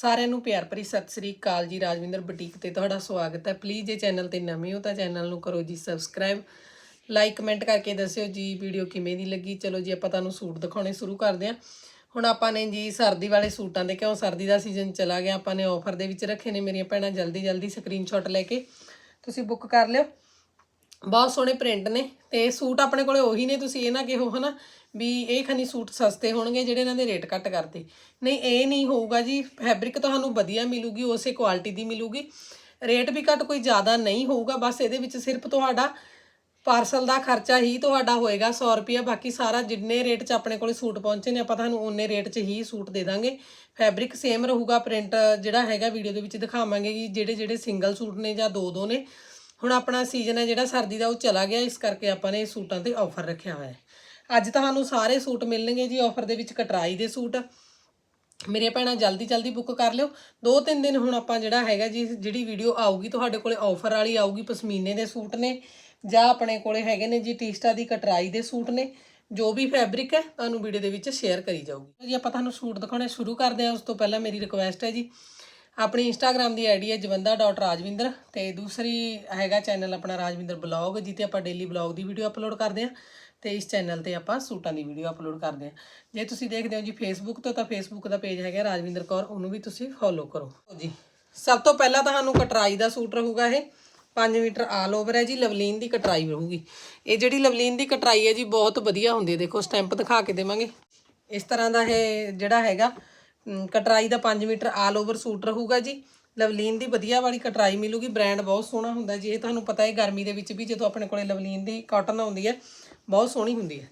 ਸਾਰਿਆਂ ਨੂੰ ਪਿਆਰ ਭਰੀ ਸਤਿ ਸ੍ਰੀ ਅਕਾਲ ਜੀ, ਰਾਜਵਿੰਦਰ ਬੁਟੀਕ ਤੇ ਤੁਹਾਡਾ ਸਵਾਗਤ ਹੈ। ਪਲੀਜ਼ ਜੇ ਚੈਨਲ ਤੇ ਨਵੇਂ ਹੋ ਤਾਂ ਚੈਨਲ ਨੂੰ ਕਰੋ ਜੀ ਸਬਸਕ੍ਰਾਈਬ ਲਾਈਕ ਕਮੈਂਟ ਕਰਕੇ ਦੱਸਿਓ ਜੀ ਵੀਡੀਓ ਕਿਵੇਂ ਦੀ ਲੱਗੀ। ਚਲੋ ਜੀ, ਆਪਾਂ ਤੁਹਾਨੂੰ ਸੂਟ ਦਿਖਾਉਣੇ ਸ਼ੁਰੂ ਕਰਦੇ ਹਾਂ। ਹੁਣ ਆਪਾਂ ਨੇ ਜੀ ਸਰਦੀ ਵਾਲੇ ਸੂਟਾਂ ਦੇ ਕਿਉਂ ਸਰਦੀ ਦਾ ਸੀਜ਼ਨ ਚਲਾ ਗਿਆ। ਆਪਾਂ ਨੇ ਆਫਰ ਦੇ ਵਿੱਚ ਰੱਖੇ ਨੇ ਮੇਰੀਆਂ ਭੈਣਾਂ। ਜਲਦੀ ਜਲਦੀ ਸਕਰੀਨਸ਼ਾਟ ਲੈ ਕੇ ਤੁਸੀਂ ਬੁੱਕ ਕਰ ਲਿਓ। ਬਹੁਤ ਸੋਹਣੇ ਪ੍ਰਿੰਟ ਨੇ ਤੇ ਸੂਟ ਆਪਣੇ ਕੋਲੇ ਉਹੀ ਨੇ, ਤੁਸੀਂ ਇਹ ਨਾ ਕਿਹੋ ਹਨਾ ਵੀ ਇਹ ਖਨੀ ਸੂਟ ਸਸਤੇ ਹੋਣਗੇ ਜਿਹੜੇ ਇਹਨਾਂ ਦੇ ਰੇਟ ਘੱਟ ਕਰਦੇ। ਨਹੀਂ, ਇਹ ਨਹੀਂ ਹੋਊਗਾ ਜੀ ਫੈਬਰਿਕ ਤੁਹਾਨੂੰ ਵਧੀਆ ਮਿਲੂਗੀ, ਉਸੇ ਕੁਆਲਿਟੀ ਦੀ ਮਿਲੂਗੀ। ਰੇਟ ਵੀ ਘੱਟ ਕੋਈ ਜ਼ਿਆਦਾ ਨਹੀਂ ਹੋਊਗਾ, ਬਸ ਇਹਦੇ ਵਿੱਚ ਸਿਰਫ ਤੁਹਾਡਾ ਪਾਰਸਲ ਦਾ ਖਰਚਾ ਹੀ ਤੁਹਾਡਾ ਹੋਏਗਾ 100 ਰੁਪਿਆ ਬਾਕੀ ਸਾਰਾ ਜਿੰਨੇ ਰੇਟ 'ਚ ਆਪਣੇ ਕੋਲੇ ਸੂਟ ਪਹੁੰਚੇ ਨੇ, ਆਪਾਂ ਤੁਹਾਨੂੰ ਉਨੇ ਰੇਟ 'ਚ ਹੀ ਸੂਟ ਦੇ ਦਾਂਗੇ। ਫੈਬਰਿਕ ਸੇਮ ਰਹੂਗਾ ਪ੍ਰਿੰਟ ਜਿਹੜਾ ਹੈਗਾ ਵੀਡੀਓ ਦੇ ਵਿੱਚ ਦਿਖਾਵਾਂਗੇ ਕਿ ਜਿਹੜੇ ਜਿਹੜੇ ਸਿੰਗਲ ਸੂਟ ਨੇ ਜਾਂ ਦੋ ਦੋ ਨੇ। ਹੁਣ ਆਪਣਾ ਸੀਜ਼ਨ ਹੈ ਜਿਹੜਾ ਸਰਦੀ ਦਾ ਉਹ ਚਲਾ ਗਿਆ, ਇਸ ਕਰਕੇ ਆਪਾਂ ਨੇ ਸੂਟਾਂ ਤੇ ਆਫਰ ਰੱਖਿਆ ਹੋਇਆ ਹੈ। ਅੱਜ ਤੁਹਾਨੂੰ ਸਾਰੇ ਸੂਟ ਮਿਲਣਗੇ ਜੀ ਆਫਰ ਦੇ ਵਿੱਚ, ਕਟਰਾਈ ਦੇ ਸੂਟ। ਮੇਰੀਆਂ ਭੈਣਾਂ, ਜਲਦੀ ਜਲਦੀ ਬੁੱਕ ਕਰ ਲਿਓ। ਦੋ ਤਿੰਨ ਦਿਨ ਹੁਣ ਆਪਾਂ ਜਿਹੜਾ ਹੈਗਾ ਜੀ, ਜਿਹੜੀ ਵੀਡੀਓ ਆਊਗੀ, ਤੁਹਾਡੇ ਕੋਲੇ ਆਫਰ ਵਾਲੀ ਆਊਗੀ, ਪਸ਼ਮੀਨੇ ਦੇ ਸੂਟ ਨੇ, ਜਾਂ ਆਪਣੇ ਕੋਲੇ ਹੈਗੇ ਨੇ ਜੀ, ਟੀਸਟਾ ਦੀ ਕਟਰਾਈ ਦੇ ਸੂਟ ਨੇ, ਜੋ ਵੀ ਫੈਬਰਿਕ ਹੈ, ਤੁਹਾਨੂੰ ਵੀਡੀਓ ਦੇ ਵਿੱਚ ਸ਼ੇਅਰ ਕਰੀ ਜਾਊਗੀ। ਜੀ, ਆਪਾਂ ਤੁਹਾਨੂੰ ਸੂਟ ਦਿਖਾਉਣੇ ਸ਼ੁਰੂ ਕਰਦੇ ਹਾਂ, ਉਸ ਤੋਂ ਪਹਿਲਾਂ ਮੇਰੀ ਰਿਕੁਐਸਟ ਹੈ ਜੀ ਆਪਣੀ ਇੰਸਟਾਗ੍ਰam ਦੀ ਆਈਡੀ ਹੈ ਜਵੰਦਾ.ਰਾਜਵਿੰਦਰ ਤੇ ਦੂਸਰੀ ਹੈਗਾ ਚੈਨਲ ਆਪਣਾ ਰਾਜਵਿੰਦਰ ਬਲੌਗ ਜਿੱਤੇ ਆਪਾਂ ਡੇਲੀ ਬਲੌਗ ਦੀ ਵੀਡੀਓ ਅਪਲੋਡ ਕਰਦੇ ਹਾਂ ਤੇ ਇਸ ਚੈਨਲ ਤੇ ਆਪਾਂ ਸੂਟਾਂ ਦੀ ਵੀਡੀਓ ਅਪਲੋਡ ਕਰਦੇ ਹਾਂ। ਜੇ ਤੁਸੀਂ ਦੇਖਦੇ ਹੋ ਜੀ ਫੇਸਬੁੱਕ ਤੋਂ ਤਾਂ ਫੇਸਬੁੱਕ ਦਾ ਪੇਜ ਹੈਗਾ ਰਾਜਵਿੰਦਰ ਕੌਰ, ਉਹਨੂੰ ਵੀ ਤੁਸੀਂ ਫੋਲੋ ਕਰੋ। ਜੀ, ਸਭ ਤੋਂ ਪਹਿਲਾਂ ਤੁਹਾਨੂੰ ਕਟਰਾਈ ਦਾ ਸੂਟ ਰਹੂਗਾ ਇਹ। 5 ਮੀਟਰ ਆਲ ਓਵਰ ਹੈ ਜੀ, ਲਵਲੀਨ ਦੀ ਕਟਰਾਈ ਰਹੂਗੀ। ਇਹ ਜਿਹੜੀ ਲਵਲੀਨ ਦੀ ਕਟਰਾਈ ਹੈ ਜੀ, ਬਹੁਤ ਵਧੀਆ ਹੁੰਦੀ ਹੈ। ਦੇਖੋ, ਸਟੈਂਪ ਦਿਖਾ ਕੇ ਦੇਵਾਂਗੇ। ਇਸ ਤਰ੍ਹਾਂ ਦਾ ਇਹ ਜਿਹੜਾ ਹੈਗਾ ਕਟਰਾਈ ਦਾ 5 ਮੀਟਰ ਆਲ ਓਵਰ ਸੂਟ ਰਹੂਗਾ ਜੀ। ਲਵਲੀਨ ਦੀ ਵਧੀਆ ਵਾਲੀ ਕਟਰਾਈ ਮਿਲੂਗੀ ਬ੍ਰਾਂਡ ਬਹੁਤ ਸੋਹਣਾ ਹੁੰਦਾ ਜੀ। ਇਹ ਤੁਹਾਨੂੰ ਪਤਾ ਹੈ ਗਰਮੀ ਦੇ ਵਿੱਚ ਵੀ ਜਦੋਂ ਆਪਣੇ ਕੋਲੇ ਲਵਲੀਨ ਦੀ ਕਾਟਨ ਆਉਂਦੀ ਹੈ, ਬਹੁਤ ਸੋਹਣੀ ਹੁੰਦੀ ਹੈ।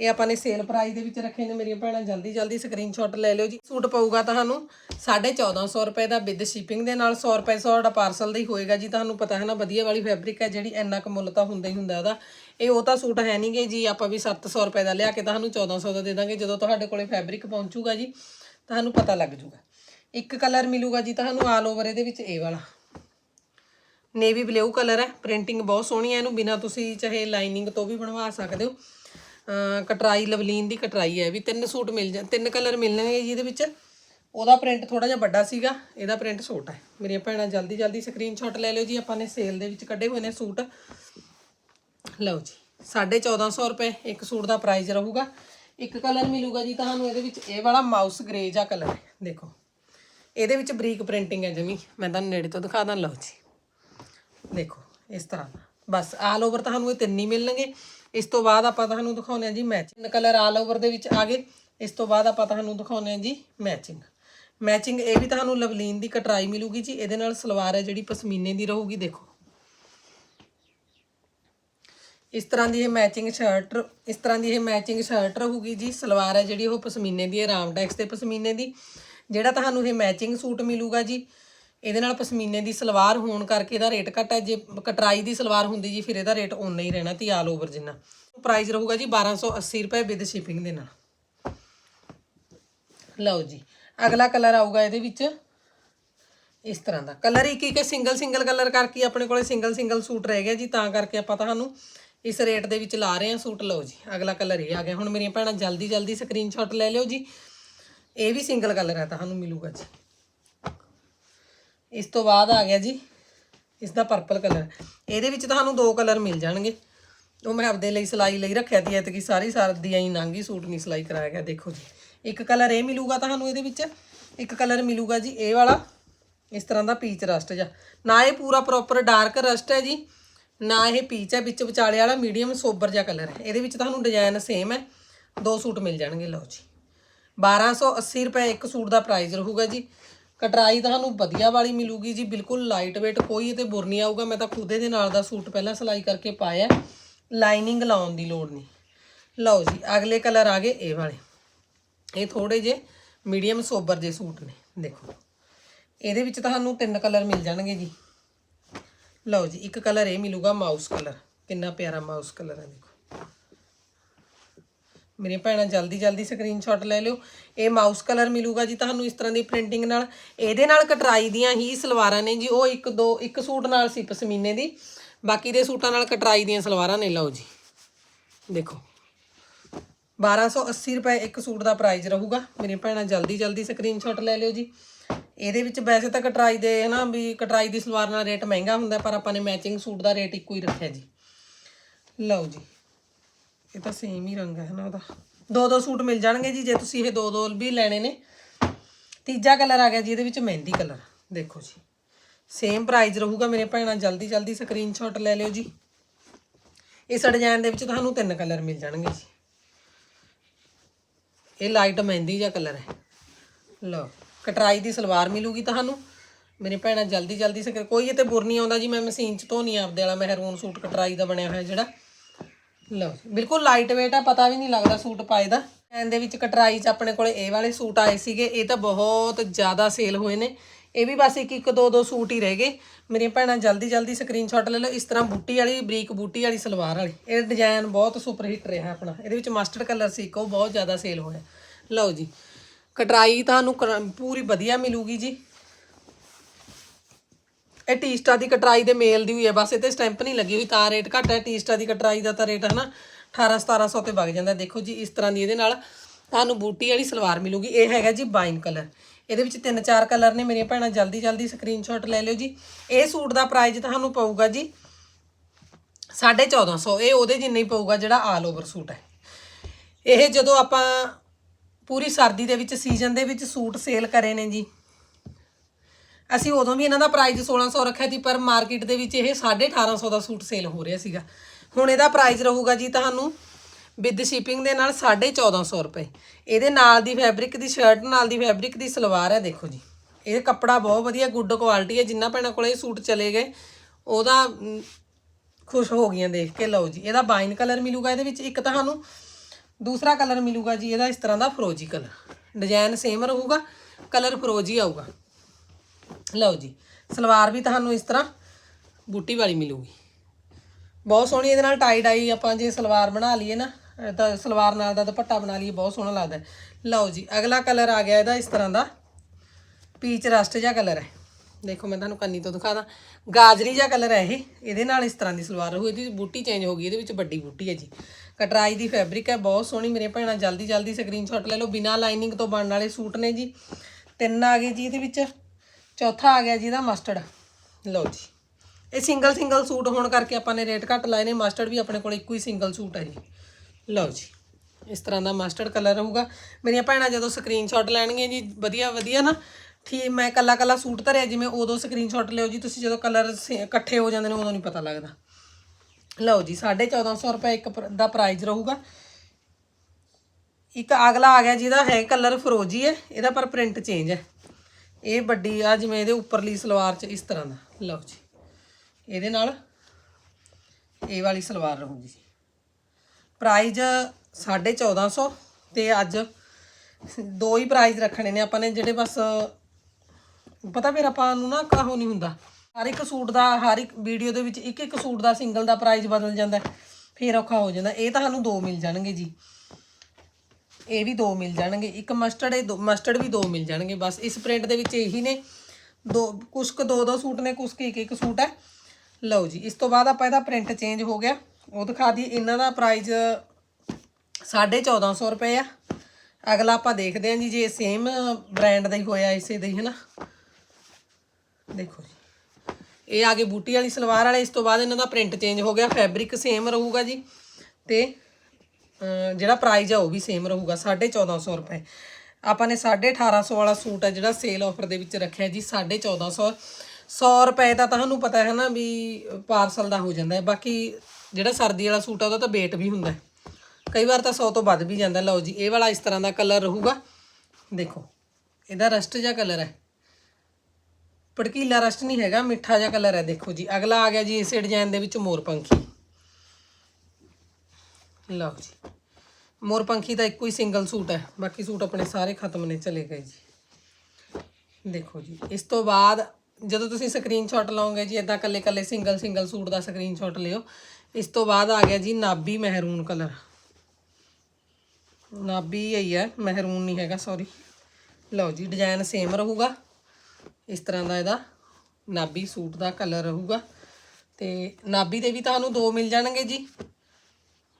ਇਹ ਆਪਾਂ ਨੇ ਸੇਲ ਪ੍ਰਾਈਸ ਦੇ ਵਿੱਚ ਰੱਖੇ ਨੇ ਮੇਰੀਆਂ ਭੈਣਾਂ ਜਲਦੀ ਜਲਦੀ ਸਕਰੀਨਸ਼ਾਟ ਲੈ ਲਿਓ ਜੀ। ਸੂਟ ਪਊਗਾ ਤੁਹਾਨੂੰ 1450 ਰੁਪਏ ਦਾ ਵਿਦ ਸ਼ਿਪਿੰਗ ਦੇ ਨਾਲ 100 ਰੁਪਏ ਤੁਹਾਡਾ ਪਾਰਸਲ ਦਾ ਹੀ ਹੋਏਗਾ ਜੀ। ਤੁਹਾਨੂੰ ਪਤਾ ਹੈ ਨਾ, ਵਧੀਆ ਵਾਲੀ ਫੈਬਰਿਕ ਹੈ ਜਿਹੜੀ, ਇੰਨਾ ਕੁ ਮੁੱਲ ਤਾਂ ਹੁੰਦਾ ਹੀ ਹੁੰਦਾ ਉਹਦਾ। ਇਹ ਉਹ ਤਾਂ ਸੂਟ ਹੈ ਨਹੀਂਗੇ ਜੀ, ਆਪਾਂ ਵੀ 700 ਰੁਪਏ ਦਾ ਲਿਆ ਕੇ ਤੁਹਾਨੂੰ 1400 ਦਾ ਦੇ ਦਾਂਗੇ। ਜਦੋਂ ਤੁਹਾਡੇ ਕੋਲੇ ਫੈਬਰਿਕ ਪਹੁੰਚੂਗਾ ਜੀ ਤੁਹਾਨੂੰ ਪਤਾ ਲੱਗ ਜੂਗਾ। ਇੱਕ ਕਲਰ ਮਿਲੂਗਾ ਜੀ ਤੁਹਾਨੂੰ ਆਲ ਓਵਰ ਇਹਦੇ ਵਿੱਚ ਇਹ ਵਾਲਾ। ਨੇਵੀ ਬਲੂ ਕਲਰ ਹੈ ਪ੍ਰਿੰਟਿੰਗ ਬਹੁਤ ਸੋਹਣੀ ਹੈ, ਇਹਨੂੰ ਬਿਨਾ ਤੁਸੀਂ ਚਾਹੇ ਲਾਈਨਿੰਗ ਤੋਂ ਵੀ ਬਣਵਾ ਸਕਦੇ ਹੋ। ਕਟਰਾਈ, ਲਵਲੀਨ ਦੀ ਕਟਰਾਈ ਹੈ ਵੀ, ਤਿੰਨ ਸੂਟ ਮਿਲ ਜਾ, ਤਿੰਨ ਕਲਰ ਮਿਲਣਗੇ ਜੀ ਇਹਦੇ ਵਿੱਚ। ਉਹਦਾ ਪ੍ਰਿੰਟ ਥੋੜਾ ਜਿਹਾ ਵੱਡਾ ਸੀਗਾ, ਇਹਦਾ ਪ੍ਰਿੰਟ ਛੋਟਾ ਹੈ। ਮੇਰੀਆਂ ਭੈਣਾਂ ਜਲਦੀ ਜਲਦੀ ਸਕਰੀਨਸ਼ਾਟ ਲੈ ਲਿਓ ਜੀ, ਆਪਾਂ ਨੇ ਸੇਲ ਦੇ ਵਿੱਚ ਕੱਢੇ ਹੋਏ ਨੇ ਸੂਟ। ਲਓ ਜੀ 1450 ਰੁਪਏ, ਇੱਕ ਸੂਟ ਦਾ ਪ੍ਰਾਈਸ ਰਹੂਗਾ। ਇੱਕ ਕਲਰ ਮਿਲੂਗਾ ਜੀ ਤੁਹਾਨੂੰ, ਇਹਦੇ ਵਿੱਚ ਇਹ ਵਾਲਾ ਮਾਊਸ ਗ੍ਰੇ ਜਿਹਾ ਕਲਰ ਹੈ, ਦੇਖੋ। ਇਹਦੇ ਵਿੱਚ ਬਰੀਕ ਪ੍ਰਿੰਟਿੰਗ ਹੈ ਜਮੀ, ਮੈਂ ਤੁਹਾਨੂੰ ਨੇੜੇ ਤੋਂ ਦਿਖਾ ਦਾਂ, ਲਓ ਜੀ। ਦੇਖੋ, ਇਸ ਤਰ੍ਹਾਂ। ਬਸ ਆਲ ਓਵਰ ਤੁਹਾਨੂੰ ਇਹ ਤਿੰਨ ਹੀ ਮਿਲਣਗੇ। ਇਸ ਤੋਂ ਬਾਅਦ ਆਪਾਂ ਤੁਹਾਨੂੰ ਦਿਖਾਉਂਦੇ ਹਾਂ ਜੀ ਮੈਚਿੰਗ ਕਲਰ ਆਲ ਓਵਰ ਦੇ ਵਿੱਚ ਆ ਗਏ। ਇਸ ਤੋਂ ਬਾਅਦ ਆਪਾਂ ਤੁਹਾਨੂੰ ਦਿਖਾਉਂਦੇ ਹਾਂ ਜੀ ਮੈਚਿੰਗ ਮੈਚਿੰਗ ਇਹ ਵੀ ਤੁਹਾਨੂੰ ਲਵਲੀਨ ਦੀ ਕਟਰਾਈ ਮਿਲੂਗੀ ਜੀ, ਇਹਦੇ ਨਾਲ ਸਲਵਾਰ ਹੈ ਜਿਹੜੀ ਪਸ਼ਮੀਨੇ ਦੀ ਰਹੂਗੀ, ਦੇਖੋ। ਇਸ ਤਰ੍ਹਾਂ ਦੀ ਇਹ ਮੈਚਿੰਗ ਸ਼ਰਟ ਇਸ ਤਰ੍ਹਾਂ ਦੀ ਇਹ ਮੈਚਿੰਗ ਸ਼ਰਟ ਰਹੂਗੀ ਜੀ, ਸਲਵਾਰ ਹੈ ਜਿਹੜੀ ਉਹ ਪਸ਼ਮੀਨੇ ਦੀ ਹੈ ਰਾਮਟੈਕਸ ਤੇ ਪਸ਼ਮੀਨੇ ਦੀ। ਜਿਹੜਾ ਤੁਹਾਨੂੰ ਇਹ ਮੈਚਿੰਗ ਸੂਟ ਮਿਲੂਗਾ ਜੀ, ਇਹਦੇ ਨਾਲ ਪਸ਼ਮੀਨੇ ਦੀ ਸਲਵਾਰ ਹੋਣ ਕਰਕੇ ਇਹਦਾ ਰੇਟ ਘੱਟ ਹੈ। ਜੇ ਕਟਰਾਈ ਦੀ ਸਲਵਾਰ ਹੁੰਦੀ ਜੀ, ਫਿਰ ਇਹਦਾ ਰੇਟ ਓਨਾ ਹੀ ਰਹਿਣਾ ਤੀ ਆਲ ਓਵਰ ਜਿੰਨਾ। ਪ੍ਰਾਈਸ ਰਹੂਗਾ ਜੀ 1280 ਰੁਪਏ ਵਿਦ ਸ਼ਿਪਿੰਗ ਦੇ ਨਾਲ। ਲਓ ਜੀ, ਅਗਲਾ ਕਲਰ ਆਊਗਾ ਇਹਦੇ ਵਿੱਚ। ਇਸ ਤਰ੍ਹਾਂ ਦਾ। ਕਲਰ ਇੱਕ ਇੱਕ ਸਿੰਗਲ ਸਿੰਗਲ ਕਲਰ ਕਰਕੇ ਆਪਣੇ ਕੋਲੇ ਸਿੰਗਲ ਸਿੰਗਲ ਸੂਟ ਰਹਿ ਗਿਆ ਜੀ, ਤਾਂ ਕਰਕੇ ਆਪਾਂ ਤੁਹਾਨੂੰ ਇਸ ਰੇਟ ਦੇ ਵਿੱਚ ਲਾ ਰਹੇ ਹਾਂ ਸੂਟ। ਲਓ ਜੀ, ਅਗਲਾ ਕਲਰ ਇਹ ਆ ਗਿਆ। ਹੁਣ ਮੇਰੀਆਂ ਭੈਣਾਂ ਜਲਦੀ ਜਲਦੀ ਸਕਰੀਨਸ਼ਾਟ ਲੈ ਲਿਓ ਜੀ। ਇਹ ਵੀ ਸਿੰਗਲ ਕਲਰ ਹੈ, ਤੁਹਾਨੂੰ ਮਿਲੂਗਾ ਜੀ। ਇਸ ਤੋਂ ਬਾਅਦ ਆ ਗਿਆ ਜੀ ਇਸ ਦਾ ਪਰਪਲ ਕਲਰ। ਇਹਦੇ ਵਿੱਚ ਤੁਹਾਨੂੰ ਦੋ ਕਲਰ ਮਿਲ ਜਾਣਗੇ। ਉਹ ਮੈਂ ਆਪਦੇ ਲਈ ਸਿਲਾਈ ਲਈ ਰੱਖਿਆ ਤੀ, ਐਤਕੀ ਸਾਰੀ ਸਰਦੀ ਆਈ, ਨਾਂਗੀ ਸੂਟ ਨਹੀਂ ਸਿਲਾਈ ਕਰਾਇਆ ਗਿਆ, ਦੇਖੋ ਜੀ। ਇੱਕ ਕਲਰ ਇਹ ਮਿਲੂਗਾ ਤੁਹਾਨੂੰ ਇਹਦੇ ਵਿੱਚ, ਇੱਕ ਕਲਰ ਮਿਲੂਗਾ ਜੀ, ਇਹ ਵਾਲਾ। ਇਸ ਤਰ੍ਹਾਂ ਦਾ ਪੀਚ ਰਸਟ ਜਾਂ ਨਾ ਇਹ ਪੂਰਾ ਪ੍ਰੋਪਰ ਡਾਰਕ ਰਸਟ ਹੈ ਜੀ। ਨਾ ਇਹ ਪੀਚ ਹੈ ਵਿੱਚ ਵਿਚਾਲੇ ਵਾਲਾ ਮੀਡੀਅਮ ਸੋਬਰ ਜਿਹਾ ਕਲਰ ਹੈ। ਇਹਦੇ ਵਿੱਚ ਤੁਹਾਨੂੰ ਡਿਜ਼ਾਈਨ ਸੇਮ ਹੈ। ਦੋ ਸੂਟ ਮਿਲ ਜਾਣਗੇ, ਲਓ ਜੀ। 1280 ਰੁਪਏ ਇੱਕ ਸੂਟ ਦਾ ਪ੍ਰਾਈਸ ਰਹੂਗਾ ਜੀ। ਕਟਰਾਈ ਤੁਹਾਨੂੰ ਵਧੀਆ ਵਾਲੀ ਮਿਲੂਗੀ ਜੀ, ਬਿਲਕੁਲ ਲਾਈਟ weight ਕੋਈ ਇਹਤੇ ਬੁਰ ਨਹੀਂ ਆਊਗਾ। ਮੈਂ ਤਾਂ ਖੁਦ ਦੇ ਨਾਲ ਦਾ ਸੂਟ ਪਹਿਲਾਂ ਸਿਲਾਈ ਕਰਕੇ ਪਾਇਆ। ਲਾਈਨਿੰਗ ਲਾਉਣ ਦੀ ਲੋੜ ਨਹੀਂ। ਲਓ ਜੀ, ਅਗਲੇ ਕਲਰ ਆ ਗਏ ਇਹ ਵਾਲੇ। ਇਹ ਥੋੜੇ ਜੇ ਮੀਡੀਅਮ ਸੋਬਰ ਜੇ ਸੂਟ ਨੇ, ਦੇਖੋ। ਇਹਦੇ ਵਿੱਚ ਤੁਹਾਨੂੰ ਤਿੰਨ ਕਲਰ ਮਿਲ ਜਾਣਗੇ ਜੀ। ਲਓ ਜੀ, ਇੱਕ ਕਲਰ ਇਹ ਮਿਲੂਗਾ ਮਾਊਸ ਕਲਰ ਕਿੰਨਾ ਪਿਆਰਾ ਮਾਊਸ ਕਲਰ ਹੈ, ਦੇਖੋ। ਮੇਰੀਆਂ ਭੈਣਾਂ, ਜਲਦੀ ਜਲਦੀ ਸਕਰੀਨਸ਼ਾਟ ਲੈ ਲਿਓ। ਇਹ ਮਾਊਸ ਕਲਰ ਮਿਲੂਗਾ ਜੀ ਤੁਹਾਨੂੰ ਇਸ ਤਰ੍ਹਾਂ ਦੀ ਪ੍ਰਿੰਟਿੰਗ ਨਾਲ। ਇਹਦੇ ਨਾਲ ਕਟਰਾਈ ਦੀਆਂ ਹੀ ਸਲਵਾਰਾਂ ਨੇ ਜੀ, ਉਹ ਇੱਕ, ਦੋ, ਇੱਕ ਸੂਟ ਨਾਲ ਸੀ ਪਸ਼ਮੀਨੇ ਦੀ। ਬਾਕੀ ਦੇ ਸੂਟਾਂ ਨਾਲ ਕਟਰਾਈ ਦੀਆਂ ਸਲਵਾਰਾਂ ਨੇ, ਲਓ ਜੀ। ਦੇਖੋ। 1280 ਰੁਪਏ ਇੱਕ ਸੂਟ ਦਾ ਪ੍ਰਾਈਸ ਰਹੂਗਾ। ਮੇਰੀਆਂ ਭੈਣਾਂ, ਜਲਦੀ ਜਲਦੀ ਸਕਰੀਨਸ਼ਾਟ ਲੈ ਲਿਓ ਜੀ। ਇਹਦੇ ਵਿੱਚ ਵੈਸੇ ਤਾਂ ਕਟਰਾਈ ਦੇ ਹਨਾ ਵੀ ਕਟਰਾਈ ਦੀ ਸਲਵਾਰ ਨਾਲ ਰੇਟ ਮਹਿੰਗਾ ਹੁੰਦਾ, ਪਰ ਆਪਾਂ ਨੇ ਮੈਚਿੰਗ ਸੂਟ ਦਾ ਰੇਟ ਇੱਕੋ ਹੀ ਰੱਖਿਆ ਜੀ। ਲਓ ਜੀ। ਇਹ ਤਾਂ ਸੇਮ ਹੀ ਰੰਗ ਹੈ ਨਾ ਉਹਦਾ। ਦੋ ਦੋ ਸੂਟ ਮਿਲ ਜਾਣਗੇ ਜੀ, ਜੇ ਤੁਸੀਂ ਇਹ ਦੋ ਦੋ ਵੀ ਲੈਣੇ ਨੇ। ਤੀਜਾ ਕਲਰ ਆ ਗਿਆ ਜੀ, ਇਹਦੇ ਵਿੱਚ ਮਹਿੰਦੀ ਕਲਰ। ਦੇਖੋ ਜੀ। ਸੇਮ ਪ੍ਰਾਈਸ ਰਹੂਗਾ ਮੇਰੇ ਭੈਣਾਂ, ਜਲਦੀ ਜਲਦੀ ਸਕਰੀਨਸ਼ਾਟ ਲੈ ਲਿਓ ਜੀ। ਇਸ ਡਿਜ਼ਾਈਨ ਦੇ ਵਿੱਚ ਤੁਹਾਨੂੰ ਤਿੰਨ ਕਲਰ ਮਿਲ ਜਾਣਗੇ ਜੀ। ਇਹ ਲਾਈਟ ਮਹਿੰਦੀ ਜਿਹਾ ਕਲਰ ਹੈ। ਲਓ। ਕਟਰਾਈ ਦੀ ਸਲਵਾਰ ਮਿਲੂਗੀ ਤੁਹਾਨੂੰ। ਮੇਰੇ ਭੈਣਾਂ ਜਲਦੀ ਜਲਦੀ ਸਕ ਕੋਈ ਇਹ ਤੇ ਬੁਰ ਨਹੀਂ ਆਉਂਦਾ ਜੀ ਮੈਂ ਮਸ਼ੀਨ 'ਚ ਧੋਣੀ ਆਪਦੇ ਵਾਲਾ ਮਹਿਰੂਨ ਸੂਟ ਕਟਰਾਈ ਦਾ ਬਣਿਆ ਹੋਇਆ ਜਿਹੜਾ। ਲਓ ਜੀ, ਬਿਲਕੁਲ ਲਾਈਟ weight ਆ ਪਤਾ ਵੀ ਨਹੀਂ ਲੱਗਦਾ ਸੂਟ ਪਾਏ ਦਾ। ਇਹਦੇ ਵਿੱਚ ਕਟਰਾਈ 'ਚ ਆਪਣੇ ਕੋਲੇ ਇਹ ਵਾਲੇ ਸੂਟ ਆਏ ਸੀਗੇ ਇਹ ਤਾਂ ਬਹੁਤ ਜ਼ਿਆਦਾ ਸੇਲ ਹੋਏ ਨੇ। ਇਹ ਵੀ ਬਸ ਇੱਕ ਇੱਕ ਦੋ ਦੋ ਸੂਟ ਹੀ ਰਹਿ ਗਏ। ਮੇਰੀਆਂ ਭੈਣਾਂ ਜਲਦੀ ਜਲਦੀ ਸਕਰੀਨਸ਼ਾਟ ਲੈ ਲਓ ਇਸ ਤਰ੍ਹਾਂ ਬੂਟੀ ਵਾਲੀ ਬਰੀਕ ਬੂਟੀ ਵਾਲੀ ਸਲਵਾਰ ਵਾਲੀ। ਇਹ ਡਿਜ਼ਾਈਨ ਬਹੁਤ ਸੁਪਰ ਹਿੱਟ ਰਿਹਾ ਆਪਣਾ। ਇਹਦੇ ਵਿੱਚ ਮਸਟਰਡ ਕਲਰ ਸੀ ਇੱਕ ਉਹ ਬਹੁਤ ਜ਼ਿਆਦਾ ਸੇਲ ਹੋਇਆ। ਲਓ ਜੀ ਕਟਰਾਈ ਤੁਹਾਨੂੰ ਕਰ- ਪੂਰੀ ਵਧੀਆ ਮਿਲੂਗੀ ਜੀ। ਇਹ ਟੀਸਟਾ ਦੀ ਕਟਰਾਈ ਦੇ ਮੇਲ ਦੀ ਹੋਈ ਹੈ ਬਸ ਇਹ ਤੇ ਸਟੈਂਪ ਨਹੀਂ ਲੱਗੀ ਹੋਈ, ਤਾਂ ਰੇਟ ਘੱਟ ਹੈ ਟੀਸਟਾ ਦੀ ਕਟਰਾਈ ਦਾ ਤਾਂ ਰੇਟ ਹੈ ਨਾ 18 1700 ਤੇ ਵਗ ਜਾਂਦਾ। ਦੇਖੋ ਜੀ, ਇਸ ਤਰ੍ਹਾਂ ਦੀ ਇਹਦੇ ਨਾਲ ਤੁਹਾਨੂੰ ਬੂਟੀ ਵਾਲੀ ਸਲਵਾਰ ਮਿਲੂਗੀ। ਇਹ ਹੈਗਾ ਜੀ ਬਾਈਨ ਕਲਰ। ਇਹਦੇ ਵਿੱਚ ਤਿੰਨ ਚਾਰ ਕਲਰ ਨੇ ਮੇਰੀਆਂ ਭੈਣਾਂ, ਜਲਦੀ ਜਲਦੀ ਸਕਰੀਨਸ਼ਾਟ ਲੈ ਲਿਓ ਜੀ। ਇਹ ਸੂਟ ਦਾ ਪ੍ਰਾਈਸ ਤੁਹਾਨੂੰ ਪਊਗਾ ਜੀ 1450 ਇਹ ਉਹਦੇ ਜਿੰਨਾ ਹੀ ਪਊਗਾ ਜਿਹੜਾ ਆਲ ਓਵਰ ਸੂਟ ਹੈ। ਇਹ ਜਦੋਂ ਆਪਾਂ ਪੂਰੀ ਸਰਦੀ ਦੇ ਵਿੱਚ ਸੀਜ਼ਨ ਦੇ ਵਿੱਚ ਸੂਟ ਸੇਲ ਕਰੇ ਨੇ ਜੀ। ਅਸੀਂ ਉਦੋਂ ਵੀ ਇਹਨਾਂ ਦਾ ਪ੍ਰਾਈਸ 1600 ਰੱਖਿਆ ਸੀ, ਪਰ ਮਾਰਕੀਟ ਦੇ ਵਿੱਚ ਇਹ 1850 ਦਾ ਸੂਟ ਸੇਲ ਹੋ ਰਿਹਾ ਸੀਗਾ। ਹੁਣ ਇਹਦਾ ਪ੍ਰਾਈਸ ਰਹੂਗਾ ਜੀ ਤੁਹਾਨੂੰ ਵਿਦ ਸ਼ਿਪਿੰਗ ਦੇ ਨਾਲ 1450 ਰੁਪਏ। ਇਹਦੇ ਨਾਲ ਦੀ ਫੈਬਰਿਕ ਦੀ ਸ਼ਰਟ ਨਾਲ ਦੀ ਫੈਬਰਿਕ ਦੀ ਸਲਵਾਰ ਹੈ, ਦੇਖੋ ਜੀ। ਇਹ ਕੱਪੜਾ ਬਹੁਤ ਵਧੀਆ ਗੁੱਡ ਕੁਆਲਿਟੀ ਹੈ। ਜਿੰਨਾ ਭੈਣਾਂ ਕੋਲੇ ਇਹ ਸੂਟ ਚਲੇ ਗਏ, ਉਹਦਾ ਖੁਸ਼ ਹੋ ਗਈਆਂ ਦੇਖ ਕੇ, ਲਓ ਜੀ। ਇਹਦਾ ਬਾਈਨ ਕਲਰ ਮਿਲੂਗਾ ਇਹਦੇ ਵਿੱਚ। ਇੱਕ ਤੁਹਾਨੂੰ ਦੂਸਰਾ ਕਲਰ ਮਿਲੂਗਾ ਜੀ, ਇਹਦਾ ਇਸ ਤਰ੍ਹਾਂ ਦਾ ਫਰੋਜੀ ਕਲਰ। ਡਿਜ਼ਾਈਨ ਸੇਮ ਰਹੂਗਾ, ਕਲਰ ਫਰੋਜੀ ਆਊਗਾ। ਲਓ ਜੀ, ਸਲਵਾਰ ਵੀ ਤੁਹਾਨੂੰ ਇਸ ਤਰ੍ਹਾਂ ਬੂਟੀ ਵਾਲੀ ਮਿਲੂਗੀ। ਬਹੁਤ ਸੋਹਣੀ ਇਹਦੇ ਨਾਲ ਟਾਈ ਡਾਈ ਆਪਾਂ ਜੇ ਸਲਵਾਰ ਬਣਾ ਲਈਏ ਨਾ ਤਾਂ ਸਲਵਾਰ ਨਾਲ ਦਾ ਦੁਪੱਟਾ ਬਣਾ ਲਈਏ, ਬਹੁਤ ਸੋਹਣਾ ਲੱਗਦਾ ਲਓ ਜੀ, ਅਗਲਾ ਕਲਰ ਆ ਗਿਆ ਇਹਦਾ ਇਸ ਤਰ੍ਹਾਂ ਦਾ, ਪੀਚ ਰਸਟ ਜਿਹਾ ਕਲਰ ਹੈ। ਦੇਖੋ ਮੈਂ ਤੁਹਾਨੂੰ ਕੰਨੀ ਤੋਂ ਦਿਖਾ ਦਾਂ। ਗਾਜਰੀ ਜਿਹਾ ਕਲਰ ਹੈ ਇਹ। ਇਹਦੇ ਨਾਲ ਇਸ ਤਰ੍ਹਾਂ ਦੀ ਸਲਵਾਰ ਰਹੂ ਇਹਦੀ ਬੂਟੀ ਚੇਂਜ ਹੋ ਗਈ। ਇਹਦੇ ਵਿੱਚ ਵੱਡੀ ਬੂਟੀ ਹੈ ਜੀ। ਕਟਰਾਈ ਦੀ ਫੈਬਰਿਕ ਹੈ। ਬਹੁਤ ਸੋਹਣੀ। ਮੇਰੇ ਭੈਣਾਂ ਜਲਦੀ ਜਲਦੀ ਸਕਰੀਨਸ਼ਾਟ ਲੈ ਲਓ। ਬਿਨਾ ਲਾਈਨਿੰਗ ਤੋਂ ਬਣਨ ਵਾਲੇ ਸੂਟ ਨੇ ਜੀ। ਤਿੰਨ ਆ ਗਏ ਜੀ ਇਹਦੇ ਵਿੱਚ। ਚੌਥਾ ਆ ਗਿਆ ਜੀ ਇਹਦਾ ਮਸਟਰਡ ਲਓ ਜੀ। ਇਹ ਸਿੰਗਲ ਸਿੰਗਲ ਸੂਟ ਹੋਣ ਕਰਕੇ ਆਪਾਂ ਨੇ ਰੇਟ ਘੱਟ ਲਾਏ ਨੇ। ਮਸਟਰਡ ਵੀ ਆਪਣੇ ਕੋਲ ਇੱਕੋ ਹੀ ਸਿੰਗਲ ਸੂਟ ਹੈ ਜੀ। ਲਓ ਜੀ। ਇਸ ਤਰ੍ਹਾਂ ਦਾ ਮਸਟਰਡ ਕਲਰ ਰਹੂਗਾ। ਮੇਰੀਆਂ ਭੈਣਾਂ ਜਦੋਂ ਸਕਰੀਨਸ਼ਾਟ ਲੈਣਗੀਆਂ ਜੀ ਵਧੀਆ ਵਧੀਆ ਨਾ। ਠੀਕ ਮੈਂ ਕੱਲਾ ਕੱਲਾ ਸੂਟ ਧਰਿਆ, ਜਿਵੇਂ ਉਦੋਂ ਸਕਰੀਨਸ਼ਾਟ ਲਿਓ ਜੀ, ਤੁਸੀਂ ਜਦੋਂ ਕਲਰ ਇਕੱਠੇ ਹੋ ਜਾਂਦੇ ਨੇ, ਉਦੋਂ ਨਹੀਂ ਪਤਾ ਲੱਗਦਾ। ਲਓ ਜੀ 1450 ਰੁਪਏ ਇੱਕ ਦਾ ਪ੍ਰਾਈਸ ਰਹੂਗਾ। ਇੱਕ ਅਗਲਾ ਆ ਗਿਆ ਜਿਹਦਾ ਹੈ ਕਲਰ ਫਰੋਜੀ ਹੈ, ਇਹਦਾ ਪਰ ਪ੍ਰਿੰਟ ਚੇਂਜ ਹੈ। ਇਹ ਵੱਡੀ ਆ, ਜਿਵੇਂ ਇਹਦੇ ਉੱਪਰਲੀ ਸਲਵਾਰ 'ਚ ਇਸ ਤਰ੍ਹਾਂ ਦਾ। ਲਓ ਜੀ, ਇਹਦੇ ਨਾਲ ਇਹ ਵਾਲੀ ਸਲਵਾਰ ਰਹੂਗੀ ਜੀ। ਪ੍ਰਾਈਜ਼ 1450 ਤੇ ਅੱਜ ਦੋ ਹੀ ਪ੍ਰਾਈਜ਼ ਰੱਖਣੇ ਨੇ ਆਪਾਂ ਨੇ, ਜਿਹੜੇ ਬਸ ਪਤਾ ਫਿਰ ਆਪਾਂ ਨੂੰ ਨਾ ਕਾਹੋ ਨਹੀਂ ਹੁੰਦਾ। ਹਰ ਇੱਕ ਸੂਟ ਦਾ, ਹਰ ਇੱਕ ਵੀਡੀਓ ਦੇ ਵਿੱਚ ਇੱਕ ਇੱਕ ਸੂਟ ਦਾ ਸਿੰਗਲ ਦਾ ਪ੍ਰਾਈਸ ਬਦਲ ਜਾਂਦਾ ਹੈ। ਫਿਰ ਔਖਾ ਹੋ ਜਾਂਦਾ। ਇਹ ਤਾਂ ਸਾਨੂੰ ਦੋ ਮਿਲ ਜਾਣਗੇ ਜੀ। ਇਹ ਵੀ ਦੋ ਮਿਲ ਜਾਣਗੇ। ਇੱਕ ਮਸਟਰਡ ਇਹ ਦੋ ਮਸਟਰਡ ਵੀ ਦੋ ਮਿਲ ਜਾਣਗੇ। ਬਸ ਇਸ ਪ੍ਰਿੰਟ ਦੇ ਵਿੱਚ ਇਹੀ ਨੇ। ਦੋ ਕੁਛ ਕੁ ਦੋ ਦੋ ਸੂਟ ਨੇ ਕੁਛ ਕੁ ਇੱਕ ਇੱਕ ਸੂਟ ਹੈ। ਲਓ ਜੀ, ਇਸ ਤੋਂ ਬਾਅਦ ਆਪਾਂ ਇਹਦਾ ਪ੍ਰਿੰਟ ਚੇਂਜ ਹੋ ਗਿਆ। ਉਹ ਦਿਖਾ ਦੀ ਇਹਨਾਂ ਦਾ ਪ੍ਰਾਈਸ 1450 ਰੁਪਏ ਆ। ਅਗਲਾ ਆਪਾਂ ਦੇਖਦੇ ਹਾਂ ਜੀ, ਜੇ ਸੇਮ ਬ੍ਰਾਂਡ ਦਾ ਹੀ ਹੋਇਆ, ਇਸੇ ਦਾ ਹੀ ਹੈ ਨਾ ਦੇਖੋ ਜੀ। ਇਹ ਆ ਗਏ ਬੂਟੀ ਵਾਲੀ ਸਲਵਾਰ ਵਾਲੇ, ਇਸ ਤੋਂ ਬਾਅਦ ਇਹਨਾਂ ਦਾ ਪ੍ਰਿੰਟ ਚੇਂਜ ਹੋ ਗਿਆ ਫੈਬਰਿਕ ਸੇਮ ਰਹੂਗਾ ਜੀ। ਤੇ ਜਿਹੜਾ ਪ੍ਰਾਈਸ ਆ ਉਹ ਵੀ ਸੇਮ ਰਹੂਗਾ 1450 ਰੁਪਏ। ਆਪਾਂ ਨੇ 1850 ਵਾਲਾ ਸੂਟ ਹੈ ਜਿਹੜਾ ਸੇਲ ਆਫਰ ਦੇ ਵਿੱਚ ਰੱਖਿਆ ਜੀ 1450 100 ਰੁਪਏ ਦਾ ਤੁਹਾਨੂੰ ਪਤਾ ਹੈ ਨਾ ਵੀ ਪਾਰਸਲ ਦਾ ਹੋ ਜਾਂਦਾ ਹੈ। ਬਾਕੀ ਜਿਹੜਾ ਸਰਦੀ ਵਾਲਾ ਸੂਟ ਆ, ਉਹਦਾ ਤਾਂ weight ਵੀ ਹੁੰਦਾ ਕਈ ਵਾਰ ਤਾਂ 100 ਤੋਂ ਵੱਧ ਵੀ ਜਾਂਦਾ। ਲਓ ਜੀ, ਇਹ ਵਾਲਾ ਇਸ ਤਰ੍ਹਾਂ ਦਾ ਕਲਰ ਰਹੂਗਾ। ਦੇਖੋ, ਇਹਦਾ ਰਸਟ ਜਿਹਾ ਕਲਰ ਹੈ। ਭੜਕੀਲਾ ਰਸਟ ਨਹੀਂ ਹੈਗਾ ਮਿੱਠਾ ਜਿਹਾ ਕਲਰ ਹੈ ਦੇਖੋ ਜੀ ਅਗਲਾ ਆ ਗਿਆ ਜੀ ਇਸੇ ਡਿਜ਼ਾਈਨ ਦੇ ਵਿੱਚ ਮੋਰ ਪੰਖੀ ਲਓ ਜੀ ਮੋਰ ਪੰਖੀ ਦਾ ਇੱਕੋ ਹੀ ਸਿੰਗਲ ਸੂਟ ਹੈ ਬਾਕੀ ਸੂਟ ਆਪਣੇ ਸਾਰੇ ਖਤਮ ਨੇ ਚਲੇ ਗਏ ਜੀ ਦੇਖੋ ਜੀ ਇਸ ਤੋਂ ਬਾਅਦ ਜਦੋਂ ਤੁਸੀਂ ਸਕਰੀਨਸ਼ਾਟ ਲਾਓਗੇ ਜੀ ਇਦਾਂ ਕੱਲੇ ਕੱਲੇ ਸਿੰਗਲ ਸਿੰਗਲ ਸੂਟ ਦਾ ਸਕਰੀਨਸ਼ਾਟ ਲਿਓ ਇਸ ਤੋਂ ਬਾਅਦ ਆ ਗਿਆ ਜੀ ਨਾਬੀ ਮਹਿਰੂਨ ਕਲਰ ਨਾਬੀ ਹੀ ਹੈ ਮਹਿਰੂਨ ਨਹੀਂ ਹੈਗਾ ਸੌਰੀ ਲਓ ਜੀ ਡਿਜ਼ਾਈਨ ਸੇਮ ਰਹੂਗਾ ਇਸ ਤਰ੍ਹਾਂ ਦਾ ਇਹਦਾ ਨਾਭੀ ਸੂਟ ਦਾ ਕਲਰ ਰਹੂਗਾ। ਤੇ ਨਾਭੀ ਦੇ ਵੀ ਤੁਹਾਨੂੰ ਦੋ ਮਿਲ ਜਾਣਗੇ ਜੀ।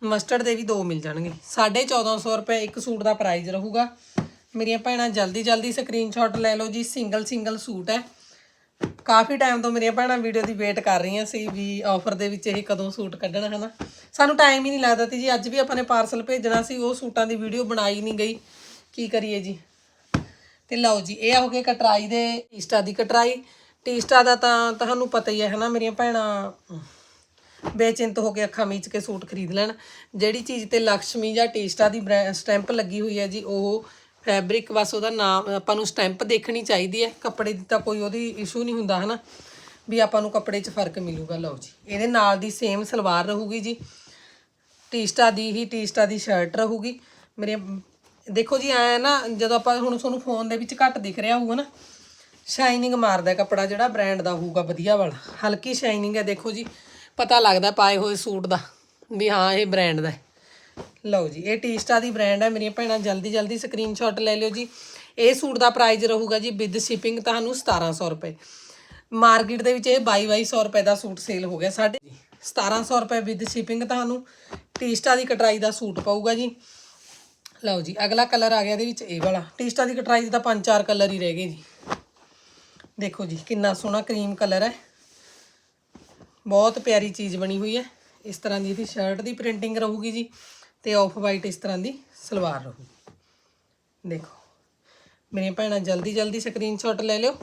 ਮਸਟਰਡ ਦੇ ਵੀ ਦੋ ਮਿਲ ਜਾਣਗੇ। 1450 ਰੁਪਏ ਇੱਕ ਸੂਟ ਦਾ ਪ੍ਰਾਈਸ ਰਹੂਗਾ। ਮੇਰੀਆਂ ਭੈਣਾਂ, ਜਲਦੀ ਜਲਦੀ ਸਕਰੀਨਸ਼ਾਟ ਲੈ ਲਓ ਜੀ। ਸਿੰਗਲ ਸਿੰਗਲ ਸੂਟ ਹੈ। ਕਾਫੀ ਟਾਈਮ ਤੋਂ ਮੇਰੀਆਂ ਭੈਣਾਂ ਵੀਡੀਓ ਦੀ ਵੇਟ ਕਰ ਰਹੀਆਂ ਸੀ ਵੀ ਆਫਰ ਦੇ ਵਿੱਚ ਇਹ ਕਦੋਂ ਸੂਟ ਕੱਢਣਾ, ਹਨਾ? ਸਾਨੂੰ ਟਾਈਮ ਹੀ ਨਹੀਂ ਲੱਗਦਾ ਸੀ ਜੀ। ਅੱਜ ਵੀ ਆਪਾਂ ਨੇ ਪਾਰਸਲ ਭੇਜਣਾ ਸੀ। ਉਹ ਸੂਟਾਂ ਦੀ ਵੀਡੀਓ ਬਣਾਈ ਨਹੀਂ ਗਈ। ਕੀ ਕਰੀਏ ਜੀ? ਤੇ ਲਓ ਜੀ, ਇਹ ਹੋ ਗਏ ਕਟਰਾਈ ਦੇ ਟੀਸਟਾ ਦੀ ਕਟਰਾਈ। ਟੀਸਟਾ ਦਾ ਤਾਂ ਤੁਹਾਨੂੰ ਪਤਾ ਹੀ ਹੈ ਹਨਾ, ਮੇਰੀਆਂ ਭੈਣਾਂ ਬੇਚਿੰਤ ਹੋ ਕੇ ਅੱਖਾਂ ਮੀਚ ਕੇ ਸੂਟ ਖਰੀਦ ਲੈਣ। ਜਿਹੜੀ ਚੀਜ਼ ਤੇ ਲక్ష్ਮੀ ਜਾਂ ਟੀਸਟਾ ਦੀ ਸਟੈਂਪ ਲੱਗੀ ਹੋਈ ਹੈ ਜੀ, ਉਹ ਫੈਬਰਿਕ, ਬਸ ਉਹਦਾ ਨਾਮ ਆਪਾਂ ਨੂੰ ਸਟੈਂਪ ਦੇਖਣੀ ਚਾਹੀਦੀ ਹੈ। ਕੱਪੜੇ ਦੀ ਤਾਂ ਕੋਈ ਉਹਦੀ ਇਸ਼ੂ ਨਹੀਂ ਹੁੰਦਾ ਹਨਾ, ਵੀ ਆਪਾਂ ਨੂੰ ਕੱਪੜੇ 'ਚ ਫ਼ਰਕ ਮਿਲੂਗਾ। ਲਓ ਜੀ, ਇਹਦੇ ਨਾਲ ਦੀ ਸੇਮ ਸਲਵਾਰ ਰਹੂਗੀ ਜੀ। ਟੀਸਟਾ ਦੀ ਹੀ ਟੀਸਟਾ ਦੀ ਸ਼ਰਟ ਰਹੂਗੀ। ਮੇਰੇ ਦੇਖੋ ਜੀ, ਐ ਨਾ ਜਦੋਂ ਆਪਾਂ ਹੁਣ ਤੁਹਾਨੂੰ ਫੋਨ ਦੇ ਵਿੱਚ ਘੱਟ ਦਿਖ ਰਿਹਾ ਹੋਊਗਾ ਨਾ ਸ਼ਾਈਨਿੰਗ ਮਾਰਦਾ ਕੱਪੜਾ ਜਿਹੜਾ ਬ੍ਰਾਂਡ ਦਾ ਹੋਊਗਾ ਵਧੀਆ ਵਾਲਾ। ਹਲਕੀ ਸ਼ਾਈਨਿੰਗ ਹੈ, ਦੇਖੋ ਜੀ, ਪਤਾ ਲੱਗਦਾ ਪਾਏ ਹੋਏ ਸੂਟ ਦਾ ਵੀ ਹਾਂ, ਇਹ ਬ੍ਰਾਂਡ ਦਾ ਲਓ ਜੀ, ਇਹ ਟੀਸਟਾ ਦੀ ਬ੍ਰਾਂਡ ਹੈ, ਮੇਰੀਆਂ ਭੈਣਾਂ ਜਲਦੀ ਜਲਦੀ ਸਕਰੀਨਸ਼ਾਟ ਲੈ ਲਿਓ ਜੀ। ਇਹ ਸੂਟ ਦਾ ਪ੍ਰਾਈਸ ਰਹੂਗਾ ਜੀ ਵਿਦ ਸ਼ਿਪਿੰਗ ਤੁਹਾਨੂੰ 1700 ਰੁਪਏ। ਮਾਰਕੀਟ ਦੇ ਵਿੱਚ ਇਹ 2200 ਰੁਪਏ ਦਾ ਸੂਟ ਸੇਲ ਹੋ ਗਿਆ ਸਾਡੇ। 1700 ਰੁਪਏ ਵਿਦ ਸ਼ਿਪਿੰਗ ਤੁਹਾਨੂੰ ਟੀਸਟਾ ਦੀ ਕਟਰਾਈ ਦਾ ਸੂਟ ਪਊਗਾ ਜੀ। ਲਓ ਜੀ, ਅਗਲਾ ਕਲਰ ਆ ਗਿਆ ਇਹਦੇ ਵਿੱਚ ਇਹ ਵਾਲਾ। ਟੀਸਟਾ ਦੀ ਕਟਰਾਈ ਦੇ ਤਾਂ ਪੰਜ ਚਾਰ ਕਲਰ ਹੀ ਰਹਿ ਗਏ ਜੀ। ਦੇਖੋ ਜੀ, ਕਿੰਨਾ ਸੋਹਣਾ ਕਰੀਮ ਕਲਰ ਹੈ। ਬਹੁਤ ਪਿਆਰੀ ਚੀਜ਼ ਬਣੀ ਹੋਈ ਹੈ। ਇਸ ਤਰ੍ਹਾਂ ਦੀ ਇਹਦੀ ਸ਼ਰਟ ਦੀ ਪ੍ਰਿੰਟਿੰਗ ਰਹੂਗੀ ਜੀ ਤੇ ਆਫ ਵਾਈਟ ਇਸ ਤਰ੍ਹਾਂ ਦੀ ਸਲਵਾਰ ਰਹੂਗੀ। ਦੇਖੋ ਮੇਰੀਆਂ ਭੈਣਾਂ ਜਲਦੀ ਜਲਦੀ ਸਕਰੀਨਸ਼ਾਟ ਲੈ ਲਿਓ।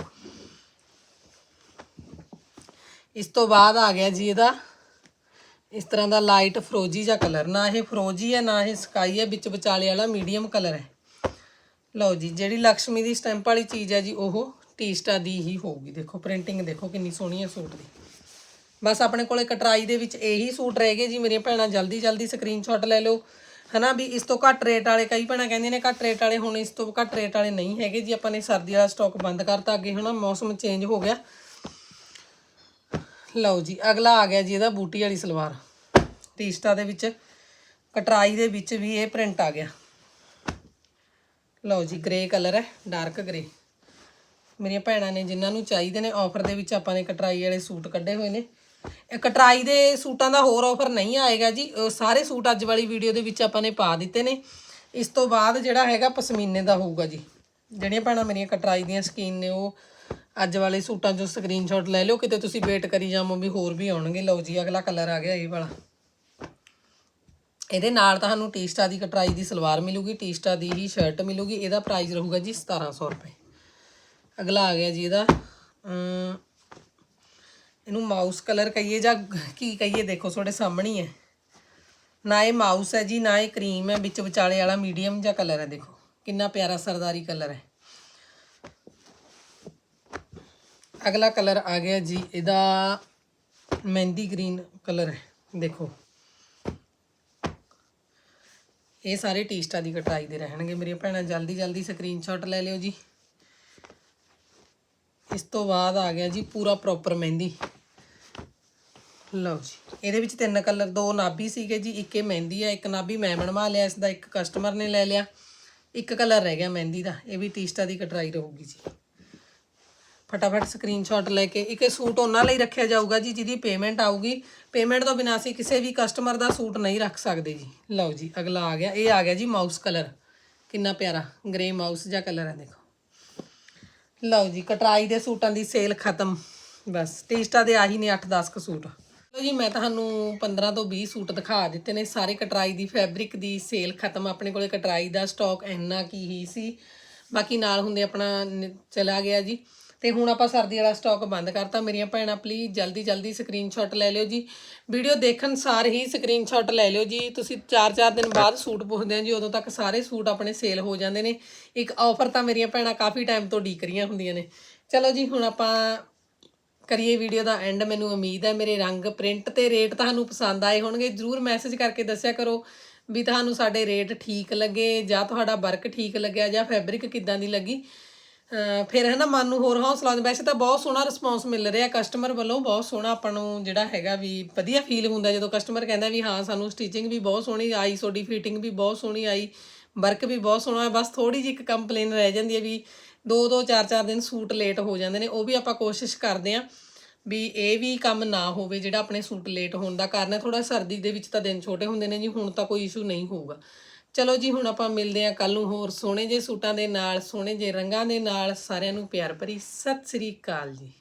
ਇਸ ਤੋਂ ਬਾਅਦ ਆ ਗਿਆ ਜੀ ਇਹਦਾ ਇਸ ਤਰ੍ਹਾਂ ਦਾ ਲਾਈਟ ਫਰੋਜੀ ਜਿਹਾ ਕਲਰ ਨਾ ਇਹ ਫਰੋਜੀ ਹੈ, ਨਾ ਇਹ ਸਕਾਈ ਹੈ, ਵਿੱਚ ਵਿਚਾਲੇ ਵਾਲਾ ਮੀਡੀਅਮ ਕਲਰ ਹੈ। ਲਓ ਜੀ, ਜਿਹੜੀ ਲక్ష్ਮੀ ਦੀ ਸਟੈਂਪ ਵਾਲੀ ਚੀਜ਼ ਹੈ ਜੀ, ਉਹ ਟੀਸਟਾ ਦੀ ਹੀ ਹੋਊਗੀ। ਦੇਖੋ ਪ੍ਰਿੰਟਿੰਗ ਦੇਖੋ ਕਿੰਨੀ ਸੋਹਣੀ ਹੈ ਸੂਟ ਦੀ। ਬਸ ਆਪਣੇ ਕੋਲੇ ਕਟਰਾਈ ਦੇ ਵਿੱਚ ਇਹੀ ਸੂਟ ਰਹਿ ਗਏ ਜੀ, ਮੇਰੀਆਂ ਭੈਣਾਂ ਜਲਦੀ ਜਲਦੀ ਸਕਰੀਨਸ਼ਾਟ ਲੈ ਲਓ। ਹਨਾ ਵੀ ਇਸ ਤੋਂ ਘੱਟ ਰੇਟ ਵਾਲੇ, ਕਈ ਭੈਣਾਂ ਕਹਿੰਦੀਆਂ ਨੇ ਘੱਟ ਰੇਟ ਵਾਲੇ, ਹੁਣ ਇਸ ਤੋਂ ਘੱਟ ਰੇਟ ਵਾਲੇ ਨਹੀਂ ਹੈਗੇ ਜੀ, ਆਪਾਂ ਨੇ ਸਰਦੀ ਵਾਲਾ ਸਟਾਕ ਬੰਦ ਕਰਤਾ ਅੱਗੇ, ਹਨਾ, ਮੌਸਮ ਚੇਂਜ ਹੋ ਗਿਆ। ਲਓ ਜੀ, ਅਗਲਾ ਆ ਗਿਆ ਜੀ ਇਹਦਾ ਬੂਟੀ ਵਾਲੀ ਸਲਵਾਰ। ਟੀਸਟਾ ਦੇ ਵਿੱਚ, ਕਟਰਾਈ ਦੇ ਵਿੱਚ ਵੀ ਇਹ ਪ੍ਰਿੰਟ ਆ ਗਿਆ। ਲਓ ਜੀ ਗ੍ਰੇ ਕਲਰ ਹੈ ਡਾਰਕ ਗ੍ਰੇ ਮੇਰੀਆਂ ਭੈਣਾਂ ਨੇ ਜਿਨ੍ਹਾਂ ਨੂੰ ਚਾਹੀਦੇ ਨੇ ਆਫਰ ਦੇ ਵਿੱਚ ਆਪਾਂ ਨੇ ਕਟਰਾਈ ਵਾਲੇ ਸੂਟ ਕੱਢੇ ਹੋਏ ਨੇ। ਇਹ ਕਟਰਾਈ ਦੇ ਸੂਟਾਂ ਦਾ ਹੋਰ ਆਫਰ ਨਹੀਂ ਆਏਗਾ ਜੀ। ਉਹ ਸਾਰੇ ਸੂਟ ਅੱਜ ਵਾਲੀ ਵੀਡੀਓ ਦੇ ਵਿੱਚ ਆਪਾਂ ਨੇ ਪਾ ਦਿੱਤੇ ਨੇ। ਇਸ ਤੋਂ ਬਾਅਦ ਜਿਹੜਾ ਹੈਗਾ ਪਸ਼ਮੀਨੇ ਦਾ ਹੋਊਗਾ ਜੀ। ਜਿਹੜੀਆਂ ਭੈਣਾਂ ਮੇਰੀਆਂ ਕਟਰਾਈ ਦੀਆਂ ਸਕੀਨ ਨੇ, ਉਹ ਅੱਜ ਵਾਲੇ ਸੂਟਾਂ ਚੋਂ ਸਕਰੀਨਸ਼ਾਟ ਲੈ ਲਿਓ, ਕਿਤੇ ਤੁਸੀਂ ਵੇਟ ਕਰੀ ਜਾਵੋ ਵੀ ਹੋਰ ਵੀ ਆਉਣਗੇ। ਲਓ ਜੀ, ਅਗਲਾ ਕਲਰ ਆ ਗਿਆ ਇਹ ਵਾਲਾ। ਇਹਦੇ ਨਾਲ ਤੁਹਾਨੂੰ ਟੀਸਟਾ ਦੀ ਕਟਰਾਈ ਦੀ ਸਲਵਾਰ ਮਿਲੂਗੀ ਟੀਸਟਾ ਦੀ ਹੀ ਸ਼ਰਟ ਮਿਲੂਗੀ, ਇਹਦਾ ਪ੍ਰਾਈਸ ਰਹੂਗਾ ਜੀ 1700 ਰੁਪਏ। ਅਗਲਾ ਆ ਗਿਆ ਜੀ ਇਹਦਾ ਇਹਨੂੰ ਮਾਊਸ ਕਲਰ ਕਹੀਏ ਜਾਂ ਕੀ ਕਹੀਏ, ਦੇਖੋ ਤੁਹਾਡੇ ਸਾਹਮਣੇ ਹੀ ਹੈ। ਨਾ ਇਹ ਮਾਊਸ ਹੈ ਜੀ, ਨਾ ਇਹ ਕਰੀਮ ਹੈ, ਵਿੱਚ ਵਿਚਾਲੇ ਵਾਲਾ ਮੀਡੀਅਮ ਜਿਹਾ ਕਲਰ ਹੈ, ਦੇਖੋ। ਕਿੰਨਾ ਪਿਆਰਾ ਸਰਦਾਰੀ ਕਲਰ ਹੈ। ਅਗਲਾ ਕਲਰ ਆ ਗਿਆ ਜੀ, ਇਹਦਾ ਮਹਿੰਦੀ ਗ੍ਰੀਨ ਕਲਰ ਹੈ, ਦੇਖੋ। ਇਹ ਸਾਰੇ ਟੀਸਟਾ ਦੀ ਕਟਾਈ ਦੇ ਰਹਿਣਗੇ ਮੇਰੀਆਂ ਭੈਣਾਂ, ਜਲਦੀ ਜਲਦੀ ਸਕਰੀਨਸ਼ਾਟ ਲੈ ਲਿਓ ਜੀ। ਇਸ ਤੋਂ ਬਾਅਦ ਆ ਗਿਆ ਜੀ ਪੂਰਾ ਪ੍ਰੋਪਰ ਮਹਿੰਦੀ। ਲਓ ਜੀ, ਇਹਦੇ ਵਿੱਚ ਤਿੰਨ ਕਲਰ, ਦੋ ਨਾਭੀ ਸੀਗੇ ਜੀ, ਇੱਕ ਇਹ ਮਹਿੰਦੀ ਆ, ਇੱਕ ਨਾਭੀ ਮੈਂ ਬਣਵਾ ਲਿਆ ਇਸ ਦਾ ਇੱਕ ਕਸਟਮਰ ਨੇ ਲੈ ਲਿਆ। ਇੱਕ ਕਲਰ ਰਹਿ ਗਿਆ ਮਹਿੰਦੀ ਦਾ, ਇਹ ਵੀ ਟੀਸਟਾ ਦੀ ਕਟਰਾਈ ਰਹੂਗੀ ਜੀ। ਫਟਾਫਟ ਸਕਰੀਨਸ਼ਾਟ ਲੈ ਕੇ, ਇੱਕ ਇਹ ਸੂਟ ਉਹਨਾਂ ਲਈ ਰੱਖਿਆ ਜਾਊਗਾ ਜੀ, ਜਿਹਦੀ ਪੇਮੈਂਟ ਆਊਗੀ। ਪੇਮੈਂਟ ਤੋਂ ਬਿਨਾਂ ਅਸੀਂ ਕਿਸੇ ਵੀ ਕਸਟਮਰ ਦਾ ਸੂਟ ਨਹੀਂ ਰੱਖ ਸਕਦੇ ਜੀ। ਲਓ ਜੀ, ਅਗਲਾ ਆ ਗਿਆ, ਇਹ ਆ ਗਿਆ ਜੀ ਮਾਊਸ ਕਲਰ ਕਿੰਨਾ ਪਿਆਰਾ ਗ੍ਰੇ ਮਾਊਸ ਜਿਹਾ ਕਲਰ ਹੈ, ਦੇਖੋ। ਲਓ ਜੀ, ਕਟਰਾਈ ਦੇ ਸੂਟਾਂ ਦੀ ਸੇਲ ਖਤਮ। ਬਸ, ਟੀਸਟਾ ਦੇ ਆਹੀ ਨੇ 8-10 ਕ ਸੂਟ। ਲਓ ਜੀ, ਮੈਂ ਤੁਹਾਨੂੰ 15 ਤੋਂ 20 ਸੂਟ ਦਿਖਾ ਦਿੱਤੇ ਨੇ। ਸਾਰੇ ਕਟਰਾਈ ਦੀ ਫੈਬਰਿਕ ਦੀ ਸੇਲ ਖਤਮ। ਆਪਣੇ ਕੋਲੇ ਕਟਰਾਈ ਦਾ ਸਟਾਕ ਇੰਨਾ ਕੀ ਹੀ ਸੀ। ਬਾਕੀ ਨਾਲ ਹੁੰਦੇ ਆਪਣਾ, ਚਲਾ ਗਿਆ ਜੀ। ਤੇ ਹੁਣ ਆਪਾਂ ਸਰਦੀ ਵਾਲਾ ਸਟਾਕ ਬੰਦ ਕਰਤਾ। ਮੇਰੀਆਂ ਭੈਣਾਂ ਪਲੀਜ਼ ਜਲਦੀ ਜਲਦੀ ਸਕਰੀਨਸ਼ਾਟ ਲੈ ਲਿਓ ਜੀ। ਵੀਡੀਓ ਦੇਖਣ ਸਾਰ ਹੀ ਸਕਰੀਨਸ਼ਾਟ ਲੈ ਲਿਓ ਜੀ। ਤੁਸੀਂ 4-4 ਦਿਨ ਬਾਅਦ ਸੂਟ ਪੁੱਛਦੇ ਆ ਜੀ, ਉਦੋਂ ਤੱਕ ਸਾਰੇ ਸੂਟ ਆਪਣੇ ਸੇਲ ਹੋ ਜਾਂਦੇ ਨੇ। ਇੱਕ ਆਫਰ ਤਾਂ ਮੇਰੀਆਂ ਭੈਣਾਂ ਕਾਫੀ ਟਾਈਮ ਤੋਂ ਡੀਕ ਰਹੀਆਂ ਹੁੰਦੀਆਂ ਨੇ। ਚਲੋ ਜੀ, ਹੁਣ ਆਪਾਂ ਕਰੀਏ ਵੀਡੀਓ ਦਾ ਐਂਡ ਮੈਨੂੰ ਉਮੀਦ ਹੈ ਮੇਰੇ ਰੰਗ ਪ੍ਰਿੰਟ ਤੇ ਰੇਟ ਤੁਹਾਨੂੰ ਪਸੰਦ ਆਏ ਹੋਣਗੇ। ਜਰੂਰ ਮੈਸੇਜ ਕਰਕੇ ਦੱਸਿਆ ਕਰੋ ਵੀ ਤੁਹਾਨੂੰ ਸਾਡੇ ਰੇਟ ਠੀਕ ਲੱਗੇ ਜਾਂ ਤੁਹਾਡਾ ਵਰਕ ਠੀਕ ਲੱਗਿਆ ਜਾਂ ਫੈਬਰਿਕ ਕਿੱਦਾਂ ਦੀ ਲੱਗੀ। ਫਿਰ ਹੈ ਨਾ ਮਨ ਨੂੰ ਹੋਰ ਹੌਸਲਾ ਦਿੰਦਾ ਵੈਸੇ ਤਾਂ ਬਹੁਤ ਸੋਹਣਾ ਰਿਸਪੌਂਸ ਮਿਲ ਰਿਹਾ ਕਸਟਮਰ ਵੱਲੋਂ, ਬਹੁਤ ਸੋਹਣਾ ਆਪਾਂ ਨੂੰ ਜਿਹੜਾ ਹੈਗਾ ਵੀ ਵਧੀਆ ਫੀਲ ਹੁੰਦਾ ਜਦੋਂ ਕਸਟਮਰ ਕਹਿੰਦਾ ਵੀ ਹਾਂ ਸਾਨੂੰ ਸਟਿਚਿੰਗ ਵੀ ਬਹੁਤ ਸੋਹਣੀ ਆਈ, ਤੁਹਾਡੀ ਫਿਟਿੰਗ ਵੀ ਬਹੁਤ ਸੋਹਣੀ ਆਈ ਵਰਕ ਵੀ ਬਹੁਤ ਸੋਹਣਾ ਹੈ ਬਸ ਥੋੜੀ ਜਿਹੀ ਇੱਕ ਕੰਪਲੇਨ ਰਹਿ ਜਾਂਦੀ ਹੈ ਵੀ ਦੋ ਦੋ, ਚਾਰ ਚਾਰ ਦਿਨ ਸੂਟ ਲੇਟ ਹੋ ਜਾਂਦੇ ਨੇ, ਉਹ ਵੀ ਆਪਾਂ ਕੋਸ਼ਿਸ਼ ਕਰਦੇ ਆਂ ਵੀ ਇਹ ਵੀ ਕੰਮ ਨਾ ਹੋਵੇ ਜਿਹੜਾ ਆਪਣੇ ਸੂਟ ਲੇਟ ਹੋਣ ਦਾ ਕਾਰਨ ਹੈ। ਥੋੜਾ ਸਰਦੀ ਦੇ ਵਿੱਚ ਤਾਂ ਦਿਨ ਛੋਟੇ ਹੁੰਦੇ ਨੇ ਜੀ, ਹੁਣ ਤਾਂ ਕੋਈ ਇਸ਼ੂ ਨਹੀਂ ਹੋਊਗਾ। ਚਲੋ ਜੀ, ਹੁਣ ਆਪਾਂ ਮਿਲਦੇ ਹਾਂ ਕੱਲ ਨੂੰ ਹੋਰ ਸੋਹਣੇ ਜਿਹੇ ਸੂਟਾਂ ਦੇ ਨਾਲ, ਸੋਹਣੇ ਜਿਹੇ ਰੰਗਾਂ ਦੇ ਨਾਲ ਸਾਰਿਆਂ ਨੂੰ ਪਿਆਰ ਭਰੀ। ਸਤਿ ਸ੍ਰੀ ਅਕਾਲ ਜੀ।